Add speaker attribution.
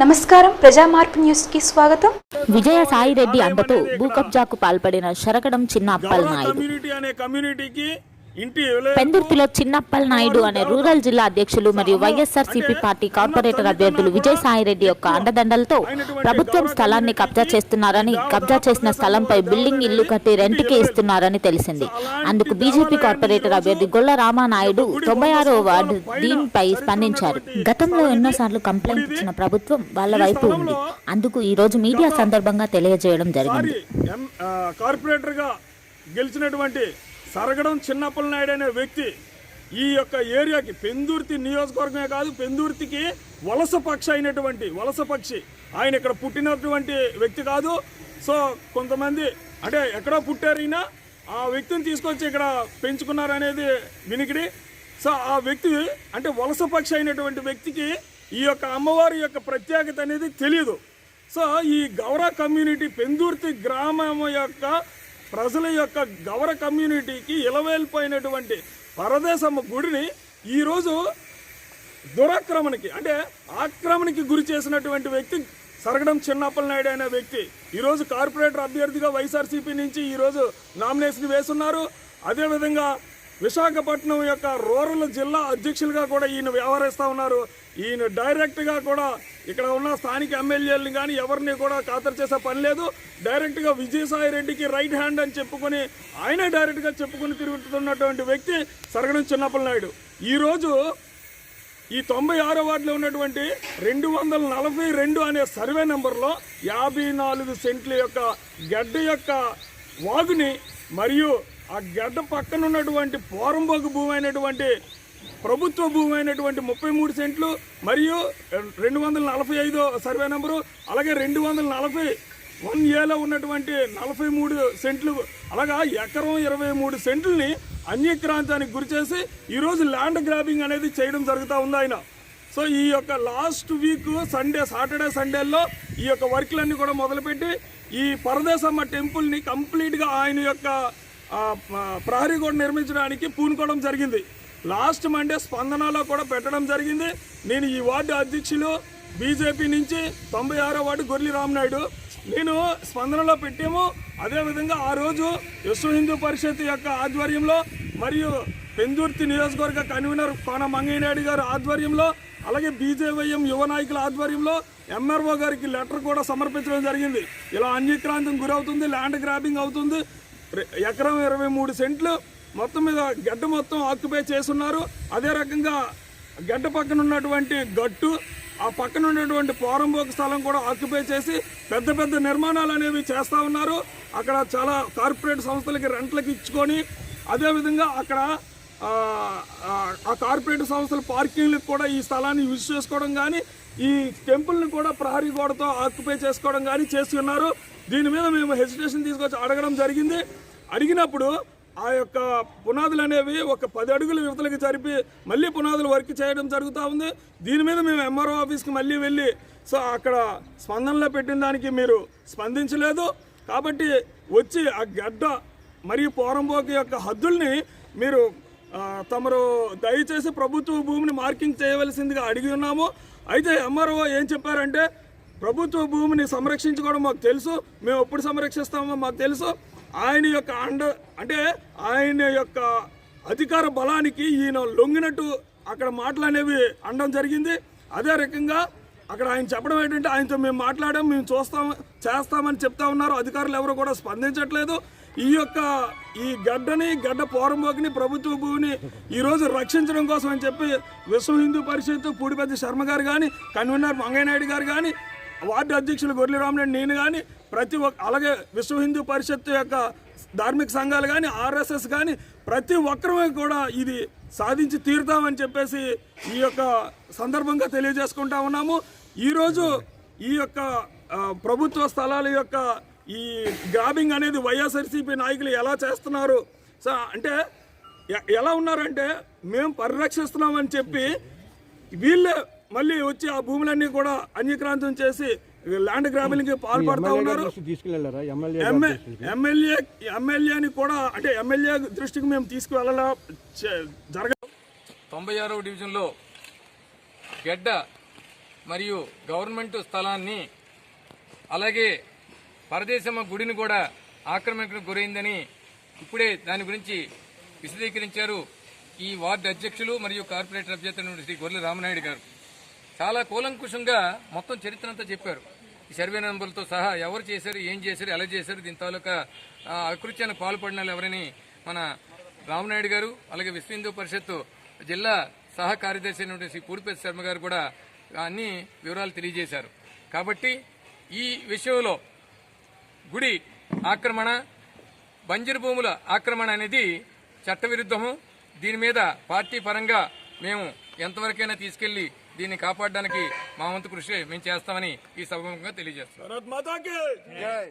Speaker 1: నమస్కారం. ప్రజా మార్పు న్యూస్కి స్వాగతం.
Speaker 2: విజయ సాయిరెడ్డి అండతో భూ కబ్జాకు పాల్పడిన శరకడం చిన్న అప్పల్ నాయుడు.
Speaker 3: కమ్యూనిటీ అనే కమ్యూనిటీకి
Speaker 2: పెందుర్తిలో చిన్నప్పల్ నాయుడు అనే రూరల్ జిల్లా అధ్యక్షులు మరియు వైఎస్ఆర్ సిపి పార్టీ కార్పొరేటర్ అభ్యర్థులు విజయ్ సాయిరెడ్డి యొక్క అండదండలతో ప్రభుత్వం స్థలాన్ని కబ్జా చేస్తున్నారని కబ్జా చేసిన స్థలంపై బిల్డింగ్ ఇల్లు కట్టి రెంట్కి ఇస్తున్నారని తెలిసింది. అందుకు బీజేపీ కార్పొరేటర్ అభ్యర్థి గొల్ల రామానాయుడు తొంభై ఆరో వార్డు దీనిపై స్పందించారు. గతంలో ఎన్నోసార్లు కంప్లైంట్ ఇచ్చిన ప్రభుత్వం వాళ్ళ వైపు ఉంది. అందుకు ఈ రోజు మీడియా సందర్భంగా తెలియజేయడం జరిగింది.
Speaker 3: కార్పొరేటర్గా గెలిచినటువంటి సరగడం చిన్నప్పల నాయుడు అనే వ్యక్తి ఈ యొక్క ఏరియాకి పెందుర్తి నియోజకవర్గమే కాదు పెందుర్తికి వలస పక్షి అయినటువంటి వలస పక్షి. ఆయన ఇక్కడ పుట్టినటువంటి వ్యక్తి కాదు. సో కొంతమంది అంటే ఎక్కడో పుట్టారు ఆ వ్యక్తిని తీసుకొచ్చి ఇక్కడ పెంచుకున్నారు అనేది వినికిడి. సో ఆ వ్యక్తి అంటే వలస పక్షి అయినటువంటి వ్యక్తికి ఈ యొక్క అమ్మవారి యొక్క ప్రత్యేకత అనేది తెలియదు సో ఈ గౌర కమ్యూనిటీ పెందుర్తి గ్రామం యొక్క ప్రజల యొక్క గౌర కమ్యూనిటీకి ఇలవేలిపోయినటువంటి పరదేశమ్మ గుడిని ఈరోజు దురాక్రమణకి అంటే ఆక్రమణకి గురి చేసినటువంటి వ్యక్తి సరగడం చిన్నప్పల నాయుడు అనే వ్యక్తి. ఈరోజు కార్పొరేటర్ అభ్యర్థిగా వైఎస్ఆర్సీపీ నుంచి ఈరోజు నామినేషన్ వేస్తున్నారు అదేవిధంగా విశాఖపట్నం యొక్క రూరల్ జిల్లా అధ్యక్షులుగా కూడా ఈయన వ్యవహరిస్తూ ఉన్నారు. ఈయన డైరెక్ట్గా కూడా ఇక్కడ ఉన్న స్థానిక ఎమ్మెల్యేలను కానీ ఎవరిని కూడా ఖాతరు చేసే పని లేదు. డైరెక్ట్గా విజయసాయి రెడ్డికి రైట్ హ్యాండ్ అని చెప్పుకొని ఆయనే డైరెక్ట్గా చెప్పుకొని తిరుగుతున్నటువంటి వ్యక్తి సరగడం చిన్నప్పల నాయుడు. ఈరోజు ఈ తొంభై ఆరో వార్డులో ఉన్నటువంటి రెండు వందల నలభై రెండు అనే సర్వే నెంబర్లో యాభై నాలుగు సెంట్ల యొక్క గడ్డ యొక్క వాగుని మరియు ఆ గడ్డ పక్కన ఉన్నటువంటి పోరంబోగు భూమి అయినటువంటి ప్రభుత్వ భూమి అయినటువంటి ముప్పై మూడు సెంట్లు మరియు రెండు వందల నలభై ఐదో సర్వే నెంబరు అలాగే రెండు వందల నలభై వన్ ఏలో ఉన్నటువంటి నలభై మూడు సెంట్లు అలాగా ఎకరం ఇరవై మూడు సెంట్లని అన్యక్రాంతానికి గురి చేసి ఈరోజు ల్యాండ్ గ్రాబింగ్ అనేది చేయడం జరుగుతూ ఉంది ఆయన. సో ఈ యొక్క లాస్ట్ వీక్ సండే సాటర్డే సండేల్లో ఈ యొక్క వర్క్లన్నీ కూడా మొదలుపెట్టి ఈ పరదేశమ్మ టెంపుల్ని కంప్లీట్గా ఆయన యొక్క ప్రహరీ కూడా నిర్మించడానికి పూనుకోవడం జరిగింది. లాస్ట్ మండే స్పందనలో కూడా పెట్టడం జరిగింది. నేను ఈ వార్డు అధ్యక్షులు బీజేపీ నుంచి తొంభై ఆరో వార్డు గొర్రెలి రామనాయుడు. నేను స్పందనలో పెట్టాము. అదేవిధంగా ఆ రోజు విశ్వ హిందూ పరిషత్ యొక్క ఆధ్వర్యంలో మరియు పెందుర్తి నియోజకవర్గ కన్వీనర్ కోన మంగయ్యనాయుడు గారి ఆధ్వర్యంలో అలాగే బీజేవైఎం యువ నాయకుల ఆధ్వర్యంలో ఎంఆర్ఓ గారికి లెటర్ కూడా సమర్పించడం జరిగింది. ఇలా అన్యక్రాంతం గురవుతుంది ల్యాండ్ గ్రాబింగ్ అవుతుంది. ఎకరం ఇరవై మూడు సెంట్లు మొత్తం మీద గడ్డ మొత్తం ఆక్యుపై చేస్తున్నారు. అదే రకంగా గడ్డ పక్కన ఉన్నటువంటి గట్టు ఆ పక్కన ఉన్నటువంటి పోరంబోకు స్థలం కూడా ఆక్యుపై చేసి పెద్ద పెద్ద నిర్మాణాలు అనేవి చేస్తూ ఉన్నారు. అక్కడ చాలా కార్పొరేట్ సంస్థలకి రెంట్లకు ఇచ్చుకొని అదేవిధంగా అక్కడ ఆ, ఆ కార్పొరేట్ సంస్థల పార్కింగ్లకు కూడా ఈ స్థలాన్ని యూజ్ చేసుకోవడం కానీ ఈ టెంపుల్ని కూడా ప్రహరీ గోడతో ఆక్యుపై చేసుకోవడం కానీ చేస్తున్నారు. దీని మీద మేము హెసిటేషన్ తీసుకొచ్చి అడగడం జరిగింది. అడిగినప్పుడు ఆ యొక్క పునాదులు అనేవి ఒక పది అడుగుల యువతలకి జరిపి మళ్ళీ పునాదులు వర్క్ చేయడం జరుగుతూ ఉంది. దీని మీద మేము ఎంఆర్ఓ ఆఫీస్కి మళ్ళీ వెళ్ళి సో అక్కడ స్పందనలో పెట్టిన దానికి మీరు స్పందించలేదు. కాబట్టి వచ్చి ఆ గడ్డ మరియు పోరంబోకి యొక్క హద్దుల్ని మీరు తమరు దయచేసి ప్రభుత్వ భూమిని మార్కింగ్ చేయవలసిందిగా అడిగి ఉన్నాము. అయితే ఎంఆర్ఓ ఏం చెప్పారంటే ప్రభుత్వ భూమిని సంరక్షించుకోవడం మాకు తెలుసు. మేము ఎప్పుడు సంరక్షిస్తామో మాకు తెలుసు. ఆయన యొక్క అండ అంటే ఆయన యొక్క అధికార బలానికి ఈయన లొంగినట్టు అక్కడ మాటలు అనేవి అనడం జరిగింది. అదే రకంగా అక్కడ ఆయన చెప్పడం ఏంటంటే ఆయనతో మేము మాట్లాడాం మేము చూస్తాం చేస్తామని చెప్తా ఉన్నారు. అధికారులు ఎవరు కూడా స్పందించట్లేదు. ఈ యొక్క ఈ గడ్డని గడ్డ పోరంబోకిని ప్రభుత్వ భూమిని ఈరోజు రక్షించడం కోసం అని చెప్పి విశ్వ హిందూ పరిషత్ పూడిపెద్ద శర్మ గారు కానీ కన్వీనర్ మంగయ్యనాయుడు గారు కానీ వార్డు అధ్యక్షులు గొర్రెల రామరెడ్డి నేను కానీ ప్రతి ఒక్క అలాగే విశ్వ హిందూ పరిషత్ యొక్క ధార్మిక సంఘాలు కానీ ఆర్ఎస్ఎస్ కానీ ప్రతి ఒక్కరమే కూడా ఇది సాధించి తీరుతామని చెప్పేసి ఈ యొక్క సందర్భంగా తెలియజేసుకుంటా ఉన్నాము. ఈరోజు ఈ యొక్క ప్రభుత్వ స్థలాల యొక్క ఈ గ్రాబింగ్ అనేది వైఎస్ఆర్సీపీ నాయకులు ఎలా చేస్తున్నారు? సో అంటే ఎలా ఉన్నారంటే మేము పరిరక్షిస్తున్నామని చెప్పి వీళ్ళే మళ్ళీ వచ్చి ఆ భూములన్నీ కూడా అన్యక్రాంతం చేసి ల్యాండ్ గ్రాబింగ్ పాల్పడుతూ ఉన్నారు.
Speaker 4: తీసుకెళ్ళారా? ఎమ్మెల్యే
Speaker 3: ఎమ్మె- ఎమ్మెల్యే ఎమ్మెల్యేని కూడా అంటే ఎమ్మెల్యే దృష్టికి మేము తీసుకువెళ్ళాల జరగ
Speaker 5: తొంభై ఆరవ డివిజన్లో గెడ్డ
Speaker 4: మరియు గవర్నమెంట్ స్థలాన్ని అలాగే పరదేశమ్మ గుడిని కూడా ఆక్రమణకు గురైందని ఇప్పుడే దాని గురించి విశదీకరించారు ఈ వార్డు అధ్యక్షులు మరియు కార్పొరేటర్ అభ్యర్థి శ్రీ గొర్రెల రామనాయుడు గారు. చాలా కూలంకుషంగా మొత్తం చరిత్ర అంతా చెప్పారు. ఈ సర్వే నెంబర్లతో సహా ఎవరు చేశారు ఏం చేశారు ఎలా చేశారు దీని తాలూకా ఆ, అకృత్యానికి పాల్పడిన వాళ్ళు ఎవరని మన రామనాయుడు గారు అలాగే విశ్వ హిందూ పరిషత్తు జిల్లా సహ కార్యదర్శి అయినటువంటి శ్రీ పూడిపేట శర్మ గారు కూడా అన్ని వివరాలు తెలియజేశారు. కాబట్టి ఈ విషయంలో గుడి ఆక్రమణ బంజరు భూముల ఆక్రమణ అనేది చట్టవిరుద్ధము. దీని మీద పార్టీ పరంగా మేము ఎంతవరకైనా తీసుకెళ్ళి దీన్ని కాపాడడానికి మా వంతు కృషి మేము చేస్తామని ఈ సభముఖంగా తెలియజేస్తాం
Speaker 3: భరత్ మాతాకి
Speaker 5: జై